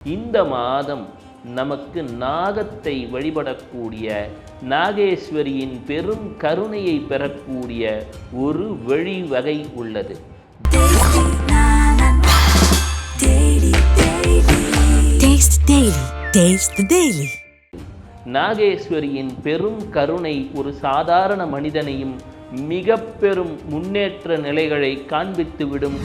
இந்த மாதம் நமக்கு நாகத்தை வழிபடக்கூடிய நாகேஸ்வரியின் பெரும் கருணையை பெறக்கூடிய ஒரு வழிவகை உள்ளது. Taste the Daily. நாகேஸ்வரியின் பெரும் கருணை ஒரு சாதாரண மனிதனையும் மிக பெரும் முன்னேற்ற நிலைகளை காண்பித்துவிடும்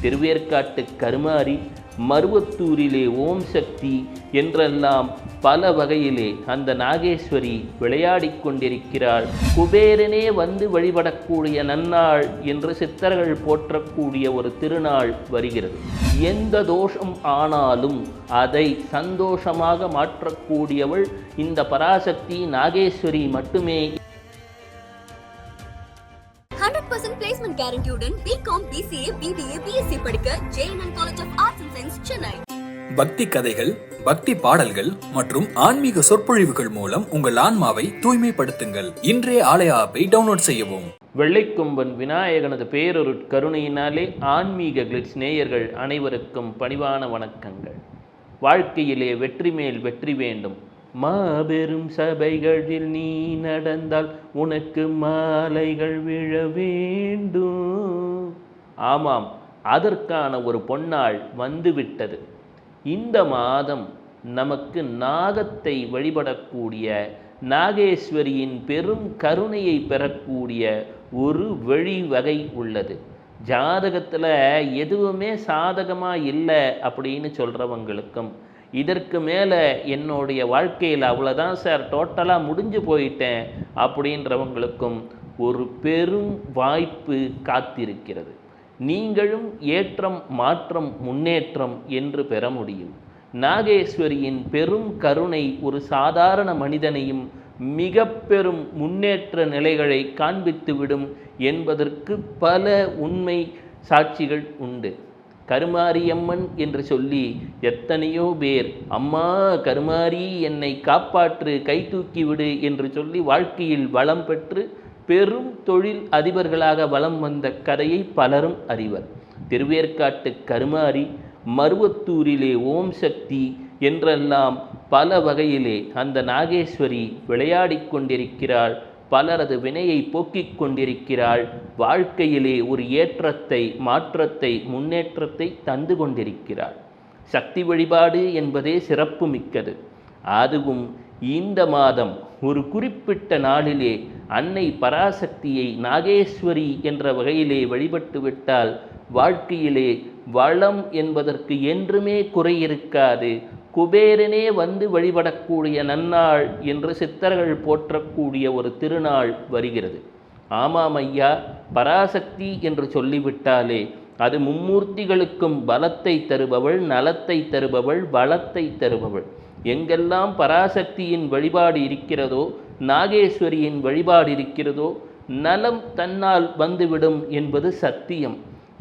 திருவேற்காட்டு கருமாரி மருவத்தூரிலே ஓம் சக்தி என்றெல்லாம் பல வகையிலே அந்த நாகேஸ்வரி விளையாடி கொண்டிருக்கிறாள். குபேரனே வந்து வழிபடக்கூடிய நன்னாள் என்று சித்தர்கள் போற்றக்கூடிய ஒரு திருநாள் வருகிறது. எந்த தோஷம் ஆனாலும் அதை சந்தோஷமாக மாற்றக்கூடியவள் இந்த பராசக்தி நாகேஸ்வரி மட்டுமே guaranteed BCom BCA BBA BSc படிக்க JNN college of arts and science Chennai பக்தி கதைகள் பக்தி பாடல்கள் மற்றும் ஆன்மீக சொற்பொழிவுகள் மூலம் உங்கள் ஆன்மாவை தூய்மைப்படுத்துங்கள். இன்றைய ஆலய ஆப்பை டவுன்லோட் செய்யவும். வெள்ளைக்கொம்பன் விநாயகனது பேரொருட் கருணையினாலே ஆன்மீக கிளிட்ஸ் நேயர்கள் அனைவருக்கும் பணிவான வணக்கங்கள். வாழ்க்கையிலே வெற்றி மேல் வெற்றி வேண்டும். மாபெரும் சபைகளில் நீ நடந்தால் உனக்கு மாலைகள் விழ வேண்டும். ஆமாம் அதற்கான ஒரு பொன்னாள் வந்துவிட்டது. இந்த மாதம் நமக்கு நாகத்தை வழிபடக்கூடிய நாகேஸ்வரியின் பெரும் கருணையை பெறக்கூடிய ஒரு வழிவகை உள்ளது. ஜாதகத்தில் எதுவுமே சாதகமாக இல்லை அப்படின்னு சொல்கிறவங்களுக்கும் இதற்கு மேலே என்னுடைய வாழ்க்கையில் அவ்வளோதான் சார் டோட்டலாக முடிஞ்சு போயிட்டேன் அப்படின்றவங்களுக்கும் ஒரு பெரும் வாய்ப்பு காத்திருக்கிறது. நீங்களும் ஏற்றம் மாற்றம் முன்னேற்றம் என்று பெற முடியும். நாகேஸ்வரியின் பெரும் கருணை ஒரு சாதாரண மனிதனையும் மிக பெரும் முன்னேற்ற நிலைகளை காண்பித்துவிடும் என்பதற்கு பல உண்மை சாட்சிகள் உண்டு. கருமாரியம்மன் என்று சொல்லி எத்தனையோ பேர் அம்மா கருமாரி என்னை காப்பாற்று கை தூக்கி விடு என்று சொல்லி வாழ்க்கையில் வளம் பெற்று பெரும் தொழில் அதிபர்களாக வலம் வந்த கதையை பலரும் அறிவர். திருவேற்காட்டு கருமாரி மருவத்தூரிலே ஓம் சக்தி என்றெல்லாம் பல வகையிலே அந்த நாகேஸ்வரி விளையாடிக் கொண்டிருக்கிறாள். பலரது வினையை போக்கிக் கொண்டிருக்கிறாள். வாழ்க்கையிலே ஒரு ஏற்றத்தை மாற்றத்தை முன்னேற்றத்தை தந்து கொண்டிருக்கிறாள். சக்தி வழிபாடு என்பதே சிறப்பு மிக்கது. அதுவும் இந்த மாதம் ஒரு குறிப்பிட்ட நாளிலே அன்னை பராசக்தியை நாகேஸ்வரி என்ற வகையிலே வழிபட்டு விட்டால் வாழ்க்கையிலே வளம் என்பதற்கு என்றுமே குறை இருக்காது. குபேரனே வந்து வழிபடக்கூடிய நன்னாள் என்று சித்தர்கள் போற்றக்கூடிய ஒரு திருநாள் வருகிறது. ஆமாம் ஐயா பராசக்தி என்று சொல்லிவிட்டாலே அது மும்மூர்த்திகளுக்கும் பலத்தை தருபவள் நலத்தை தருபவள் வளத்தை தருபவள். எங்கெல்லாம் பராசக்தியின் வழிபாடு இருக்கிறதோ நாகேஸ்வரியின் வழிபாடு இருக்கிறதோ நலம் தன்னால் வந்துவிடும் என்பது சத்தியம்.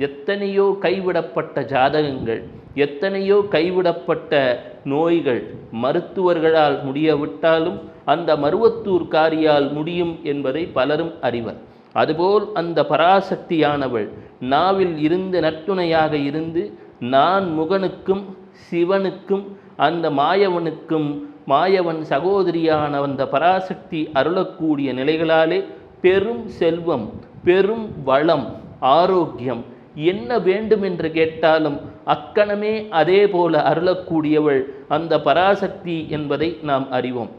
எத்தனையோ கைவிடப்பட்ட ஜாதகங்கள். எத்தனையோ கைவிடப்பட்ட நோய்கள் மருத்துவர்களால் முடியவிட்டாலும் அந்த மருவத்தூர் காரியால் முடியும் என்பதை பலரும் அறிவர். அதுபோல் அந்த பராசக்தியானவள் நாவில் இருந்து நட்டுணையாக இருந்து நான் முகனுக்கும் சிவனுக்கும் அந்த மாயவனுக்கும் மாயவன் சகோதரியான அந்த பராசக்தி அருளக்கூடிய நிலைகளாலே பெரும் செல்வம் பெரும் வளம் ஆரோக்கியம் என்ன வேண்டும் என்று கேட்டாலும் அக்கணமே அதே போல அருளக்கூடியவள். அந்த பராசக்தி என்பதை நாம் அறிவோம்.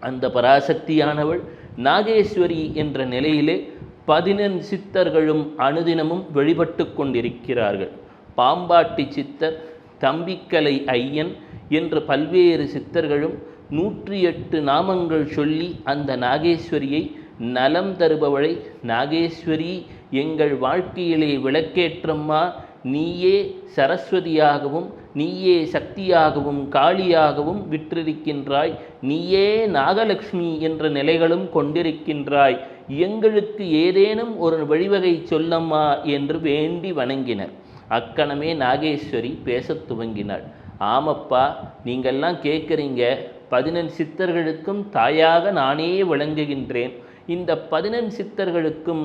அந்த பராசக்தியானவள் நாகேஸ்வரி என்ற நிலையிலே பதினெண் சித்தர்களும் அனுதினமும் வெளிப்பட்டு கொண்டிருக்கிறார்கள். பாம்பாட்டி சித்தர் தம்பிக்கலை ஐயன் என்று பல்வேறு சித்தர்களும் நூற்றி எட்டு நாமங்கள் சொல்லி அந்த நாகேஸ்வரியை நலம் தருபவளை நாகேஸ்வரி எங்கள் வாழ்க்கையிலே விளக்கேற்றம்மா. நீயே சரஸ்வதியாகவும் நீயே சக்தியாகவும் காளியாகவும் விற்றிருக்கின்றாய். நீயே நாகலட்சுமி என்ற நிலைகளும் கொண்டிருக்கின்றாய். எங்களுக்கு ஏதேனும் ஒரு வழிவகை சொல்லம்மா என்று வேண்டி வணங்கினர். அக்கணமே நாகேஸ்வரி பேசத் துவங்கினாள். ஆமப்பா நீங்கள்லாம் கேட்குறீங்க. பதினெண் சித்தர்களுக்கும் தாயாக நானே விளங்குகின்றேன். இந்த பதினெண் சித்தர்களுக்கும்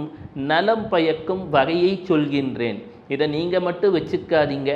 நலம் பயக்கும் வகையை சொல்கின்றேன். இதை நீங்கள் மட்டும் வச்சுக்காதீங்க.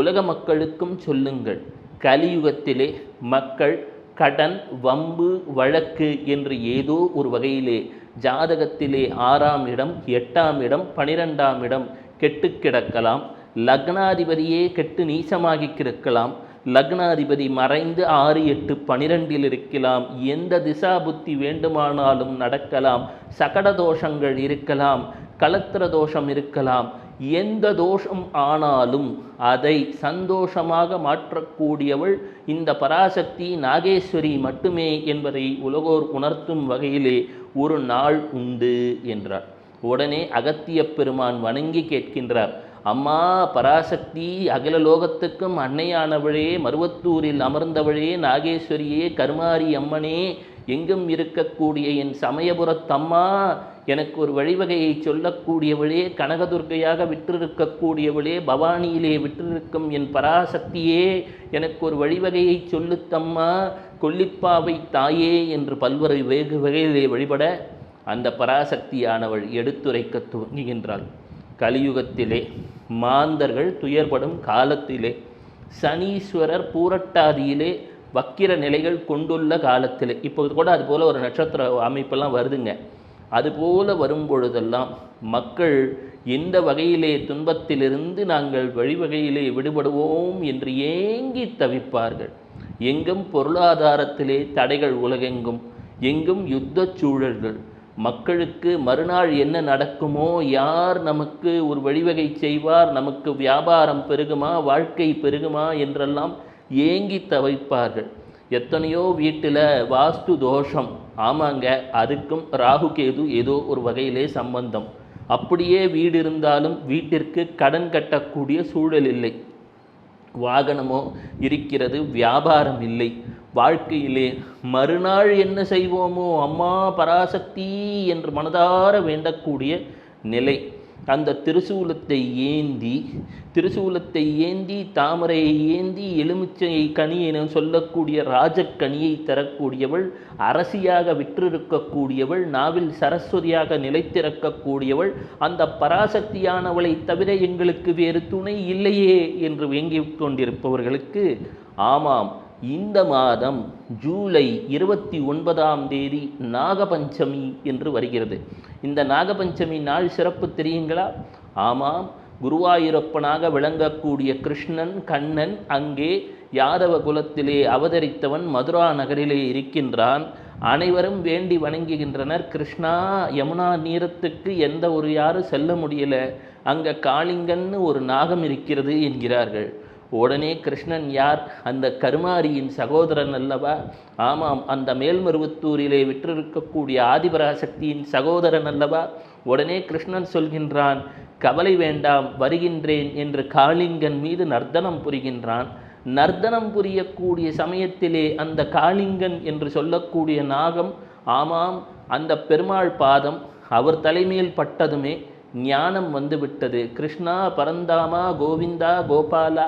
உலக மக்களுக்கும் சொல்லுங்கள். கலியுகத்திலே மக்கள் கடன் வம்பு வழக்கு என்று ஏதோ ஒரு வகையிலே ஜாதகத்திலே ஆறாம் இடம் எட்டாம் இடம் பனிரெண்டாம் இடம் கெட்டு கிடக்கலாம். லக்னாதிபதியே கெட்டு நீசமாகி கிடக்கலாம். லக்னாதிபதி மறைந்து ஆறு எட்டு பனிரெண்டில் இருக்கலாம். எந்த திசா புத்தி வேண்டுமானாலும் நடக்கலாம். சகட தோஷங்கள் இருக்கலாம். கலத்திர தோஷம் இருக்கலாம். எந்த தோஷம் ஆனாலும் அதை சந்தோஷமாக மாற்றக்கூடியவள் இந்த பராசக்தி நாகேஸ்வரி மட்டுமே என்பதை உலகோர் உணர்த்தும் வகையிலே ஒரு நாள் உண்டு என்றார். உடனே அகத்திய பெருமான் வணங்கி கேட்கின்றார். அம்மா பராசக்தி அகில லோகத்துக்கும் அன்னையானவளே மருவத்தூரில் அமர்ந்தவளே நாகேஸ்வரியே கருமாரி அம்மனே எங்கும் இருக்கக்கூடிய என் சமயபுரத்தம்மா எனக்கு ஒரு வழிவகையை சொல்லக்கூடியவளே கனகதுர்கையாக விற்றிருக்கக்கூடியவளே பவானியிலே விற்றிருக்கும் என் பராசக்தியே எனக்கு ஒரு வழிவகையை சொல்லுத்தம்மா கொல்லிப்பாவை தாயே என்று பல்வேறு வேகு வகையிலே வழிபட அந்த பராசக்தியானவள் எடுத்துரைக்க துவங்குகின்றாள். கலியுகத்திலே மாந்தர்கள் துயர்படும் காலத்திலே சனீஸ்வரர் பூரட்டாதியிலே வக்கிர நிலைகள் கொண்டுள்ள காலத்திலே. இப்போது கூட அது போல் ஒரு நட்சத்திர அமைப்பெல்லாம் வருதுங்க. அதுபோல் வரும் பொழுதெல்லாம் மக்கள் எந்த வகையிலே துன்பத்திலிருந்து நாங்கள் வழிவகையிலே விடுபடுவோம் என்று ஏங்கி தவிப்பார்கள். எங்கும் பொருளாதாரத்திலே தடைகள் உலகெங்கும் எங்கும் யுத்த சூழல்கள் மக்களுக்கு மறுநாள் என்ன நடக்குமோ யார் நமக்கு ஒரு வழிவகை செய்வார் நமக்கு வியாபாரம் பெருகுமா வாழ்க்கை பெருகுமா என்றெல்லாம் ஏங்கி தவிப்பார்கள். எத்தனையோ வீட்டில் வாஸ்து தோஷம். ஆமாங்க அதுக்கும் ராகு கேது ஏதோ ஒரு வகையிலே சம்பந்தம். அப்படியே வீடு இருந்தாலும் வீட்டிற்கு கடன் கட்டக்கூடிய சூழல் இல்லை. வாகனமோ இருக்கிறது வியாபாரம் இல்லை. வாழ்க்கையிலே மறுநாள் என்ன செய்வோமோ அம்மா பராசக்தி என்று மனதார வேண்டக்கூடிய நிலை. அந்த திருசூலத்தை ஏந்தி திருசூலத்தை ஏந்தி தாமரையை ஏந்தி எலுமிச்சையை கனி என சொல்லக்கூடிய ராஜக்கனியை தரக்கூடியவள் அரசியாக விற்றிருக்கக்கூடியவள் நாவில் சரஸ்வதியாக நிலைத்திறக்கக்கூடியவள் அந்த பராசக்தியானவளை தவிர எங்களுக்கு வேறு துணை இல்லையே என்று வேங்கிக் கொண்டிருப்பவர்களுக்கு ஆமாம் இந்த மாதம் ஜூலை இருபத்தி ஒன்பதாம் தேதி நாகபஞ்சமி என்று வருகிறது. இந்த நாகபஞ்சமி நாள் சிறப்பு தெரியுங்களா? ஆமாம். குருவாயூரப்பனாக விளங்கக்கூடிய கிருஷ்ணன் கண்ணன் அங்கே யாதவ குலத்திலே அவதரித்தவன் மதுரா நகரிலே இருக்கின்றான். அனைவரும் வேண்டி வணங்குகின்றனர். கிருஷ்ணா யமுனா நீரத்துக்கு எந்த ஒரு யாரும் செல்ல முடியல. அங்கே காளிங்கன்னு ஒரு நாகம் இருக்கிறது என்கிறார்கள். உடனே கிருஷ்ணன் யார்? அந்த கருமாரியின் சகோதரன் அல்லவா? ஆமாம் அந்த மேல்மருவத்தூரிலே விற்றிருக்கக்கூடிய ஆதிபராசக்தியின் சகோதரன் அல்லவா? உடனே கிருஷ்ணன் சொல்கின்றான் கவலை வேண்டாம் வருகின்றேன் என்று காளிங்கன் மீது நர்த்தனம் புரிகின்றான். நர்த்தனம் புரியக்கூடிய சமயத்திலே அந்த காளிங்கன் என்று சொல்லக்கூடிய நாகம் ஆமாம் அந்த பெருமாள் பாதம் அவர் தலைமையில் பட்டதுமே ஞானம் வந்துவிட்டது. கிருஷ்ணா பரந்தாமா கோவிந்தா கோபாலா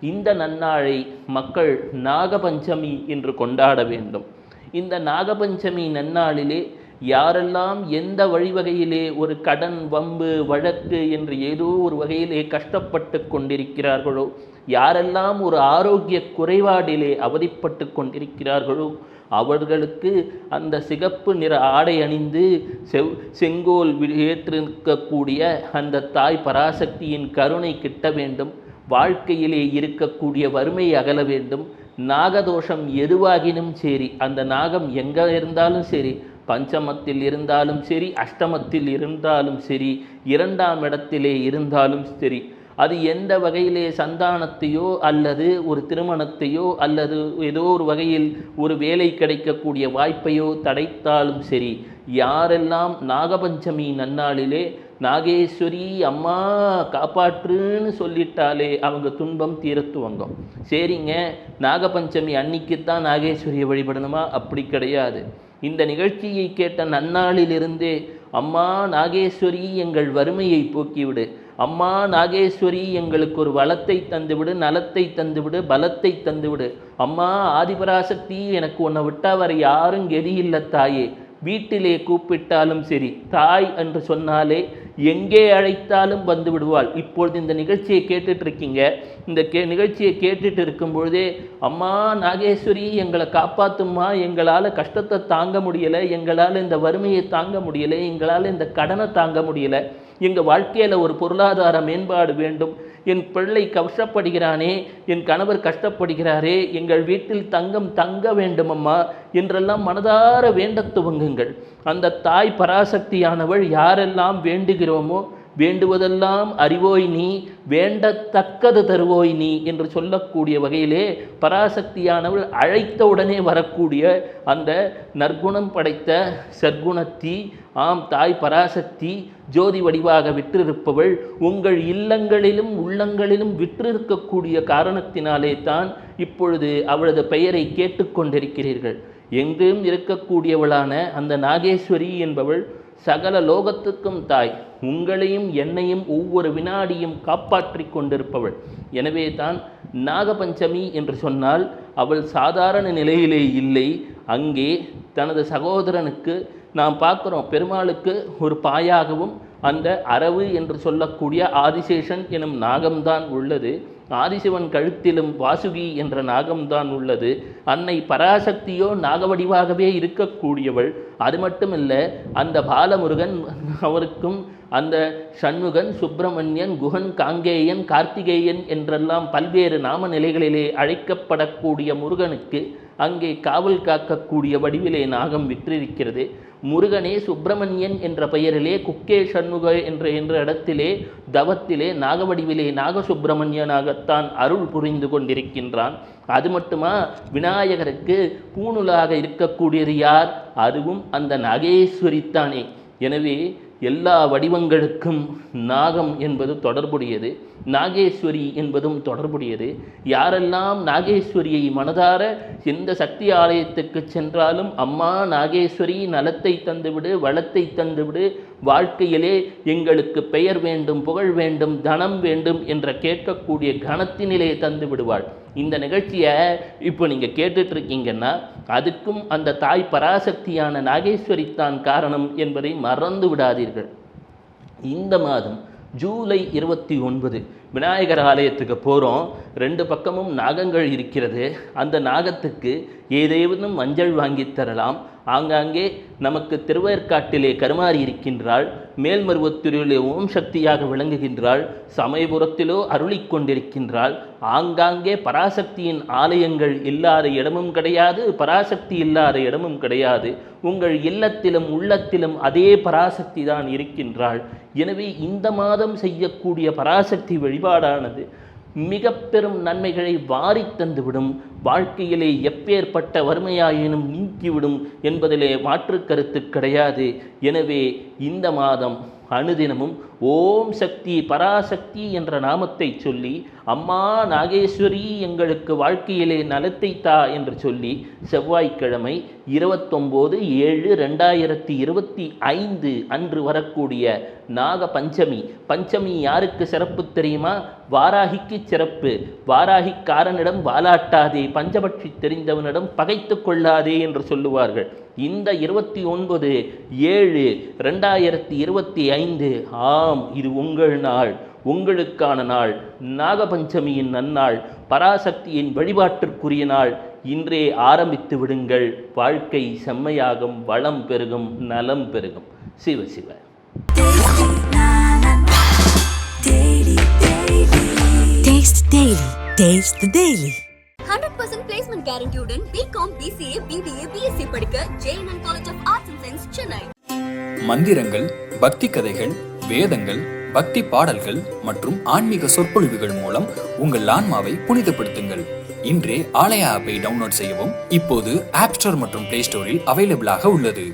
இந்த நன்னாளை மக்கள் நாகபஞ்சமி என்று கொண்டாட வேண்டும். இந்த நாகபஞ்சமி நன்னாளிலே யாரெல்லாம் எந்த வழிவகையிலே ஒரு கடன் வம்பு வழக்கு என்று ஏதோ ஒரு வகையிலே கஷ்டப்பட்டு கொண்டிருக்கிறார்களோ யாரெல்லாம் ஒரு ஆரோக்கிய குறைபாடிலே அவதிப்பட்டு கொண்டிருக்கிறார்களோ அவர்களுக்கு அந்த சிகப்பு நிற ஆடை அணிந்து செவ் செங்கோல் வி- ஏற்றிருக்கக்கூடிய அந்த தாய் பராசக்தியின் கருணை கிட்ட வேண்டும். வாழ்க்கையிலே இருக்கக்கூடிய வறுமை அகல வேண்டும். நாகதோஷம் எதுவாகினும் சரி அந்த நாகம் எங்கே இருந்தாலும் சரி பஞ்சமத்தில் இருந்தாலும் சரி அஷ்டமத்தில் இருந்தாலும் சரி இரண்டாம் இடத்திலே இருந்தாலும் சரி அது எந்த வகையிலே சந்தானத்தையோ அல்லது ஒரு திருமணத்தையோ அல்லது ஏதோ ஒரு வகையில் ஒரு வேலை கிடைக்கக்கூடிய வாய்ப்பையோ தடைத்தாலும் சரி யாரெல்லாம் நாகபஞ்சமி நன்னாளிலே நாகேஸ்வரி அம்மா காப்பாற்றுன்னு சொல்லிட்டாலே அவங்க துன்பம் தீரத்துவங்கும் சரிங்க நாகபஞ்சமி அன்னைக்குத்தான் நாகேஸ்வரியை வழிபடணுமா? அப்படி கிடையாது. இந்த நிகழ்ச்சியை கேட்ட நன்னாளிலிருந்தே அம்மா நாகேஸ்வரி எங்கள் வறுமையை போக்கிவிடு. அம்மா நாகேஸ்வரி எங்களுக்கு ஒரு வளத்தை தந்துவிடு நலத்தை தந்துவிடு பலத்தை தந்துவிடு. அம்மா ஆதிபராசக்தி எனக்கு உன்னை விட்டா வர யாரும் கெதியில்லை தாயே. வீட்டிலே கூப்பிட்டாலும் சரி தாய் என்று சொன்னாலே எங்கே அழைத்தாலும் வந்து விடுவாள். இப்பொழுது இந்த நிகழ்ச்சியை கேட்டுட்டு இருக்கீங்க. இந்த கே நிகழ்ச்சியை கேட்டுட்டு இருக்கும்பொழுதே அம்மா நாகேஸ்வரி எங்களை காப்பாத்தும்மா. எங்களால் கஷ்டத்தை தாங்க முடியலை. எங்களால் இந்த வறுமையை தாங்க முடியலை. எங்களால் இந்த கடனை தாங்க முடியலை. எங்கள் வாழ்க்கையில் ஒரு பொருளாதார மேம்பாடு வேண்டும். என் பிள்ளை கஷ்டப்படுகிறானே என் கணவர் கஷ்டப்படுகிறாரே எங்கள் வீட்டில் தங்கம் தங்க வேண்டுமம்மா என்றெல்லாம் மனதார வேண்ட துவங்குங்கள். அந்த தாய் பராசக்தியானவள் யாரெல்லாம் வேண்டுகிறோமோ வேண்டுவதெல்லாம் அறிவோய் நீ வேண்டத்தக்கது தருவோய் நீ என்று சொல்லக்கூடிய வகையிலே பராசக்தியானவள் அழைத்த உடனே வரக்கூடிய அந்த நற்குணம் படைத்த சற்குணத்தி ஆம் தாய் பராசக்தி ஜோதி வடிவாக விற்றிருப்பவள் உங்கள் இல்லங்களிலும் உள்ளங்களிலும் விற்றிருக்கக்கூடிய காரணத்தினாலே தான் இப்பொழுது அவளது பெயரை கேட்டுக்கொண்டிருக்கிறீர்கள். எங்கும் இருக்கக்கூடியவளான அந்த நாகேஸ்வரி என்பவள் சகல லோகத்துக்கும் தாய் உங்களையும் என்னையும் ஒவ்வொரு வினாடியும் காப்பாற்றி கொண்டிருப்பவள். எனவே தான் நாகபஞ்சமி என்று சொன்னால் அவள் சாதாரண நிலையிலே இல்லை. அங்கே தனது சகோதரனுக்கு நாம் பார்க்குறோம் பெருமாளுக்கு ஒரு பாயாகவும் அந்த அரவு என்று சொல்லக்கூடிய ஆதிசேஷன் எனும் நாகம்தான் உள்ளது. ஆதிசிவன் கழுத்திலும் வாசுகி என்ற நாகம்தான் உள்ளது. அன்னை பராசக்தியோ நாகவடிவாகவே இருக்கக்கூடியவள். அது மட்டுமில்ல அந்த பாலமுருகன் அவருக்கும் அந்த சண்முகன் சுப்பிரமணியன் குகன் காங்கேயன் கார்த்திகேயன் என்றெல்லாம் பல்வேறு நாம நிலைகளிலே அழைக்கப்படக்கூடிய முருகனுக்கு அங்கே காவல் காக்கக்கூடிய வடிவிலே நாகம் விற்றிருக்கிறது. முருகனே சுப்பிரமணியன் என்ற பெயரிலே குக்கே சண்முக என்ற என்ற இடத்திலே தவத்திலே நாகவடிவிலே நாகசுப்பிரமணியனாகத்தான் அருள் புரிந்து கொண்டிருக்கின்றான். அது மட்டுமா விநாயகருக்கு பூணுலாக இருக்கக்கூடியது யார்? அதுவும் அந்த நாகேஸ்வரித்தானே. எனவே எல்லா வடிவங்களுக்கும் நாகம் என்பது தொடர்புடையது. நாகேஸ்வரி என்பதும் தொடர்புடையது. யாரெல்லாம் நாகேஸ்வரியை மனதார எந்த சக்தி ஆலயத்துக்கு சென்றாலும் அம்மா நாகேஸ்வரி நலத்தை தந்துவிடு வளத்தை தந்துவிடு வாழ்க்கையிலே எங்களுக்கு பெயர் வேண்டும் புகழ் வேண்டும் தனம் வேண்டும் என்ற கேட்கக்கூடிய கணத்தினிலே தந்து விடுவாள். இந்த நிகழ்ச்சியை இப்போ நீங்கள் கேட்டுட்டு இருக்கீங்கன்னா அதுக்கும் அந்த தாய் பராசக்தியான நாகேஸ்வரி தான் காரணம் என்பதை மறந்து விடாதீர்கள். இந்த மாதம் ஜூலை இருபத்தி ஒன்பது விநாயகர் ஆலயத்துக்கு போகிறோம் ரெண்டு பக்கமும் நாகங்கள் இருக்கிறது. அந்த நாகத்துக்கு ஏதேனும் மஞ்சள் வாங்கி தரலாம். ஆங்காங்கே நமக்கு திருவேற்காட்டிலே கருமாறி இருக்கின்றாள். மேல்மருவத்தூரிலே ஓம் சக்தியாக விளங்குகின்றாள் சமயபுரத்திலோ அருளிக் கொண்டிருக்கின்றாள் ஆங்காங்கே பராசக்தியின் ஆலயங்கள் இல்லாத இடமும் கிடையாது பராசக்தி இல்லாத இடமும் கிடையாது. உங்கள் இல்லத்திலும் உள்ளத்திலும் அதே பராசக்தி தான் இருக்கின்றாள். எனவே இந்த மாதம் செய்யக்கூடிய பராசக்தி வழிபாடானது மிக பெரும் நன்மைகளை வாரித் தந்துவிடும். வாழ்க்கையிலே எப்பேற்பட்ட வறுமையாயினும் நீக்கிவிடும் என்பதிலே மாற்று கருத்து கிடையாது. எனவே இந்த மாதம் அனுதினமும் ஓம் சக்தி பராசக்தி என்ற நாமத்தை சொல்லி அம்மா நாகேஸ்வரி எங்களுக்கு வாழ்க்கையிலே நலத்தை தா என்று சொல்லி செவ்வாய்க்கிழமை இருபத்தொம்போது ஏழு ரெண்டாயிரத்தி இருபத்தி ஐந்து அன்று வரக்கூடிய நாக பஞ்சமி பஞ்சமி யாருக்கு சிறப்பு தெரியுமா? வாராகிக்கு சிறப்பு. வாராகிக்காரனிடம் வாலாட்டாதே பஞ்சபட்சி தெரிந்தவனிடம் பகைத்து கொள்ளாதே என்று சொல்லுவார்கள். இந்த இருபத்தி ஒன்பது ஏழு ரெண்டாயிரத்தி இருபத்தி ஐந்து ஆம் இது உங்கள் நாள். உங்களுக்கான நாள். நாகபஞ்சமியின் நன்னாள். பராசக்தியின் வழிபாட்டிற்குரிய நாள். இன்றே ஆரம்பித்து விடுங்கள். வாழ்க்கை செம்மையாகும். வளம் பெருகும். நலம் பெருகும். Shiva Shiva. Taste the Daily. Percent placement கேரண்டியுடன் BCom BCA BBA BSc படிக்க JNN college of arts and science Chennai மந்திரங்கள் பக்தி கதைகள் வேதங்கள் பக்தி பாடல்கள் மற்றும் ஆன்மீக சொற்பொழிவுகள் மூலம் உங்கள் ஆன்மாவை புனிதப்படுத்துங்கள். இன்றே ஆலயா ஆப்பை டவுன்லோட் செய்யவும். இப்போது ஆப் ஸ்டோர் மற்றும் பிளே ஸ்டோரில் அவைலபிளாக உள்ளது.